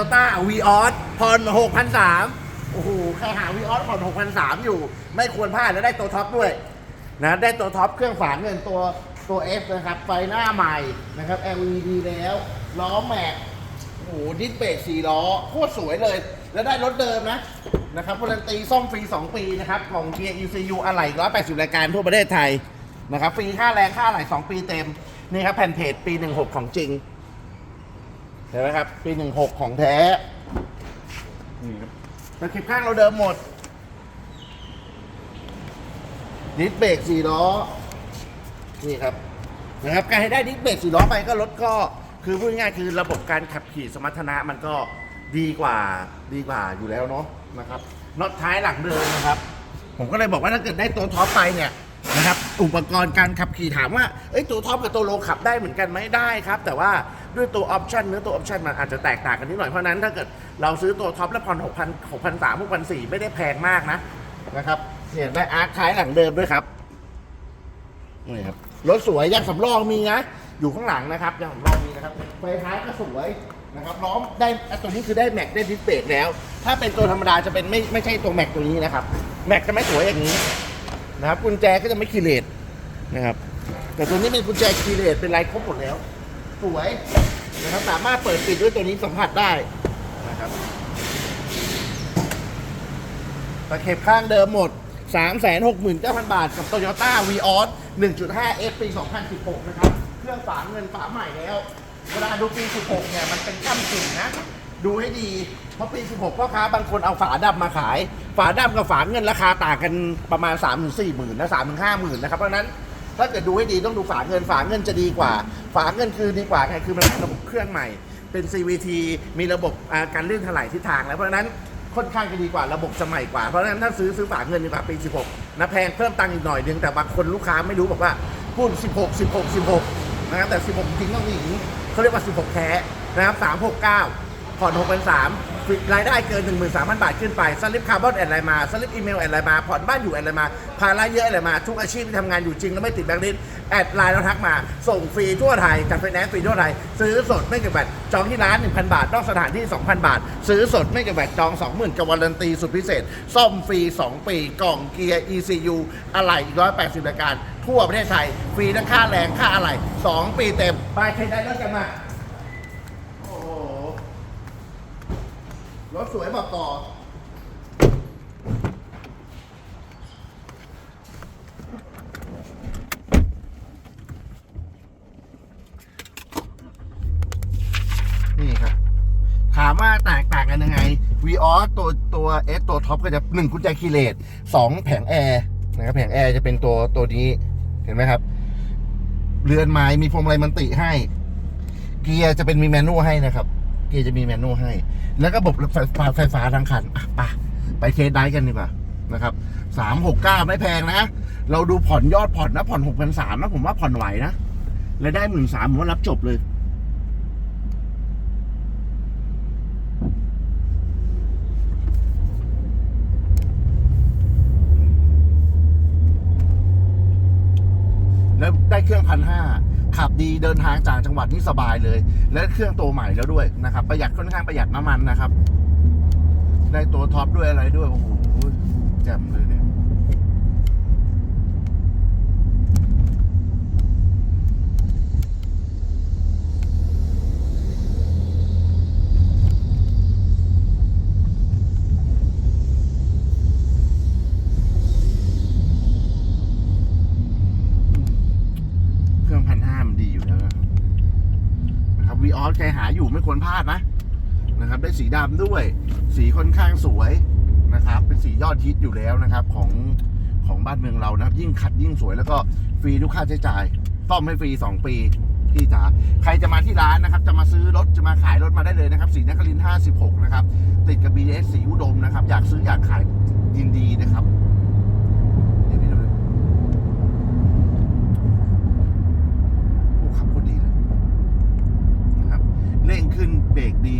โยต้าวีออสผ่อน6,300โอ้โห ใครหาวีออสผ่อน6,300อยู่ ไม่ควรพลาดแล้วได้ตัวท็อปด้วยนะได้ตัวท็อปเครื่องฝาเงินตัวตัว F นะครับ ไฟหน้าใหม่นะครับ LED แล้ว ล้อแม็กโอ้โหดิสเบรกสี่ล้อ โคตรสวยเลย แล้วได้รถเดิมนะนะครับการันตีซ่อมฟรี 2 ปีนะครับของเกียร์ ECU อะไหล่180 รายการทั่วประเทศไทยนะครับฟรีค่าแรงค่าอะไหล่2 ปีเต็ม นี่ครับแผ่นเพจปี 16 ของจริง เห็นไหมครับ ปี 16 ของแท้ นี่ครับตะเข็บข้างเราเดิมหมดดิสเบรกสี่ล้อ นี่ครับ นะครับ การให้ได้ดิสเบรกสี่ล้อไปก็รถก็คือพูดง่ายๆคือระบบการขับขี่สมรรถนะมันก็ดีกว่าดีกว่าอยู่แล้วเนาะนะครับน็อตท้ายหลังเดิมนะครับ ผมก็เลยบอกว่าถ้าเกิดได้ตัวท็อปไปเนี่ยนะครับ อุปกรณ์การขับขี่ถามว่าเอ้ยตัวท็อปกับตัวโลขับได้เหมือนกันไหมได้ครับ แต่ว่า ด้วยตัวออปชันเนื้อตัวออปชันมันอาจจะแตกต่างกันนิดหน่อยเพราะนั้นถ้าเกิดเราซื้อตัวท็อปแล้วผ่อน6 0 0 0 6 3 0 0 6 4 0 0ไม่ได้แพงมากนะนะครับเนี่ยได้อาร์คท้ายหลังเดิมด้วยครับนี่ครับรถสวยยางสำรองมีนะอยู่ข้างหลังนะครับยางสำรองมีนะครับไฟท้ายก็สวยนะครับล้อมได้ตัวนี้คือได้แม็กได้ดิสเบรกแล้ว ถ้าเป็นตัวธรรมดาจะเป็นไม่ไม่ใช่ตัวแม็กตัวนี้นะครับแม็กจะไม่สวยอย่างนี้นะครับกุญแจก็จะไม่คีเลตนะครับแต่ตัวนี้เป็นกุญแจคีเลตเป็นลายครบหมดแล้ว สวยนะครับสามารถเปิดปิดด้วยตัวนี้สัมผัสได้นะครับตะเข็บข้างเดิมหมด 369,000 บาท กับ Toyota v ีออส1.5 F ปี 2016 นะครับ เครื่องฝาเงินฝาใหม่แล้ว เวลาดูปี 16 เนี่ย มันเป็นก้ำกึ่งนะ ดูให้ดี เพราะปี 16 พ่อค้าบางคนเอาฝาดำมาขาย ฝาดำกับฝาเงินราคาต่างกันประมาณ 3-4หมื่นนะ3-5หมื่นนะครับ เพราะนั้น ถ้าเกิดดูให้ดีต้องดูฝาเงินฝาเงินจะดีกว่า ฝาเงินคือดีกว่าไงคือมันเป็นระบบเครื่องใหม่ เป็น CVT มีระบบการลื่นถลายทิศทางแล้วเพราะฉะนั้นค่อนข้างจะดีกว่าระบบสมัยกว่า เพราะฉะนั้นถ้าซื้อซื้อฝากเงินดีกว่าปี 16นะแพงเพิ่มตังค์อีกหน่อยนึงแต่บางคนลูกค้าไม่รู้บอกว่าพูด 16 16 16นะครับแต่ 16 จริงต้องมีอย่างนี้เขาเรียกว่า 16 แท้นะครับ369 ผ่อน6 3 0 0รายได้เกิน 13,000 บาทขึ้นไป สลิปคาร์บอนแอดอะไรมา สลิปอีเมลแอดอะไรมา ผ่อนบ้านอยู่แอดอะไรมา ภาระเยอะอะไรมา ทุกอาชีพที่ทำงานอยู่จริงแล้วไม่ติดแบงค์ลิสแอดไลน์เราทักมา ส่งฟรีทั่วไทยจัดไฟแนนซ์ฟรีทั่วไทย ซื้อสดไม่เก็บแบตจองที่ร้าน 1,000 บาท นอกสถานที่ 2,000 บาท ซื้อสดไม่เก็บแบตจอง 20,000กับวารันตีสุดพิเศษ ซ่อมฟรี 2 ปี กล่องเกียร์ ECU อะไหล่อีก180รายการ ทั่วประเทศไทย ฟรีทั้งค่าแรงค่าอะไหล่2ปีเต็ม ไปใครได้รถกันมา โอ้โห รถสวยบอกต่อนี่ครับถามว่าแตกต่างกันยังไง v ีออตัวตัว S ตัวท็อปก็จะหนึ่งกุญแจคีเลสสองแผงแอร์นะครับแผงแอร์จะเป็นตัวตัวนี้เห็นไหมครับ เรือนไม้มีพวงมาลัยมันติให้ เกียร์จะเป็นมีแมนนวลให้นะครับ เกียร์จะมีแมนนวลให้ แล้วก็ระบบไฟฟ้าไฟฟ้าทั้งคันอะไปไปเทสได้กันดีกว่านะครับสามหกเก้าไม่แพงนะ เราดูผ่อนยอดผ่อนนะผ่อนหกพันสามนะผมว่าผ่อนไหวนะและได้หมื่นสามผมว่ารับจบเลยแล้วได้เครื่องพันห้า ขับดีเดินทางจากจังหวัดนี่สบายเลย และเครื่องตัวใหม่แล้วด้วยนะครับ ประหยัดค่อนข้างประหยัดน้ำมันนะครับ ได้ตัวท็อปด้วยอะไรด้วยโอ้โหแจ่มเลยเนี่ย เครื่องพันห้ามันดีอยู่แล้วนะครับีออสใครหาอยู่ไม่ควรพลาดนะนะครับ ได้สีดำด้วย สีค่อนข้างสวยนะครับ เป็นสียอดฮิตอยู่แล้วนะครับ ของของบ้านเมืองเรานะครับยิ่งขัดยิ่งสวยแล้วก็ฟรีทุกค่าใช้จ่ายซ่อมให้ฟรี 2 ปีพี่จ๋าใครจะมาที่ร้านนะครับ จะมาซื้อรถจะมาขายรถมาได้เลยนะครับสีนคริน56 นะครับ ติดกับ BS สีอุดมนะครับ อยากซื้ออยากขายยินดีนะครับ เบรกดี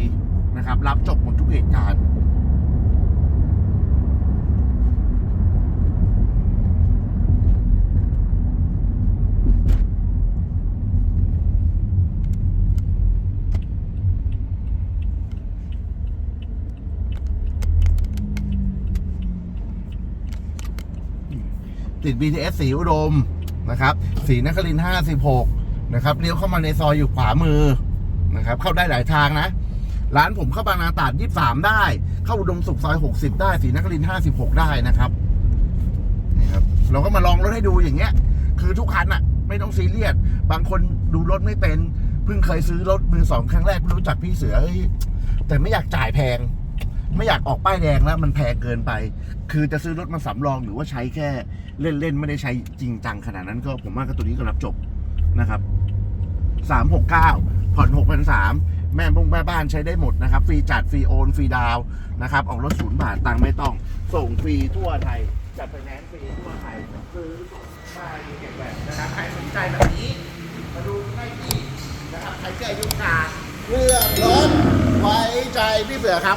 นะครับ รับจบหมดทุกเหตุการณ์ติด BTS สีอุดมนะครับ สีนครินสิบหกนะครับ เลี้ยวเข้ามาในซอยอยู่ขวามือ นะครับ เข้าได้หลายทางนะ ร้านผมเข้าบางนาตราด23ได้ เข้าอุดมสุขซอย60ได้สีนครินทร์56ได้นะครับนี่ครับ เราก็มาลองรถให้ดูอย่างเงี้ย คือทุกคันอะไม่ต้องซีเรียส บางคนดูรถไม่เป็น เพิ่งเคยซื้อรถมือสองครั้งแรกไม่รู้จักพี่เสือเฮ้ยแต่ไม่อยากจ่ายแพง ไม่อยากออกป้ายแดงแล้วมันแพงเกินไป คือจะซื้อรถมาสำรองหรือว่าใช้แค่เล่นๆไม่ได้ใช้จริงจังขนาดนั้นก็ผมว่าก็ตัวนี้ก็รับจบนะครับ สามหกเก้าผ่อนหกพันสามแม่บงแม่บ้านใช้ได้หมดนะครับ ฟรีจัด ฟรีโอน ฟรีดาวนะครับ ออกรถศูนย์บาทตังค์ไม่ต้อง ส่งฟรีทั่วไทย จัดไฟแนนซ์ฟรีทั่วไทย ซื้อมาอยู่เก็บแบบนะครับ ใครสนใจแบบนี้ มาดูใกล้ที่นะครับ ใครเจออายุงานเรื่องรถไว้ใจพี่เสือครับ